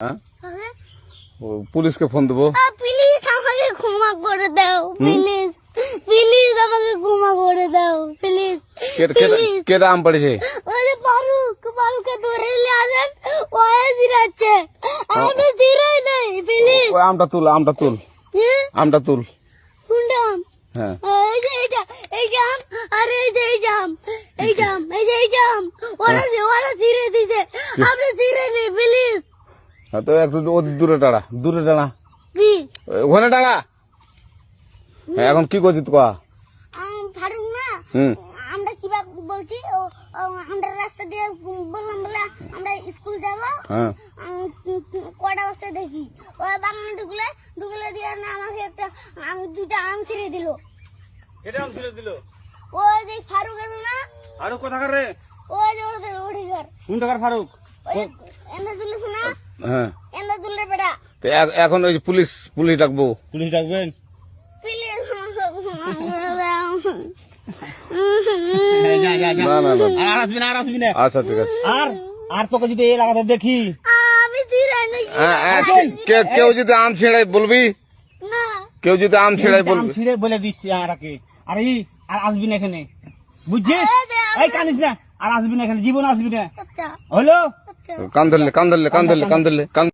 হ্যাঁ? পুলিশকে ফোন দেবো। প্লিজ আমাকে ক্ষমা করে দাও প্লিজ প্লিজ আমাকে ক্ষমা করে দাও প্লিজ কেটা আম পড়েছে। যে ফারুক ফারুককে ধরে নিয়ে আসেন। ওয়ে জিরাচ্ছে আমি জিরাই নাই প্লিজ ওই আমটা তুল আমটা তুল। আমটা তুল। কোনটা আম? হ্যাঁ। এই যে এইটা এই জাম আর এই যে এই জাম এই জাম এই যে এই জাম ওরা ওরা জিরে দিছে। আপনি জিরে নেই প্লিজ তো একটু ও দূরে দাঁড়া দূরে কি? ওখানে দাঁড়া হ্যাঁ, এখন কি করছিস তো আম, ফারুক না আমরা কিবা বলছি আমরা রাস্তা দিয়ে বললাম বলে আমরা স্কুল যাব। হ্যাঁ। আম, কটা বস্তা দেখি? ওই বাগানে ঢুকলে ঢুকলে দিয়ে না আমাকে একটা আম দুইটা আম ছিঁড়ে দিল। এটা আম ছিঁড়ে দিল? ওই যে ফারুক আছে না কোথাকার রে? ওই যে ওদের ওঠে ঘর। কোন টাকার ফারুক এনে তুলিস না হ্যাঁ। তো এখন ওই যে পুলিশ পুলিশ ডাকবো। পুলিশ ডাকবেন? না না না। আর আসবি না আর আসবি না। আচ্ছা ঠিক আছে। আর আর তোকে যদি এই দেখি? কেউ যদি আম ছেড়াই বলবি? কেউ যদি আম ছেড়াই বলবি? ছিঁড়ে বলে দিচ্ছি আর আর এই আর আসবি না এখানে। বুঝছিস? এই যে কানিস না। আর আসবি না এখানে জীবন আসবি না। আচ্ছা। হলো? আচ্ছা কান ধরলে কান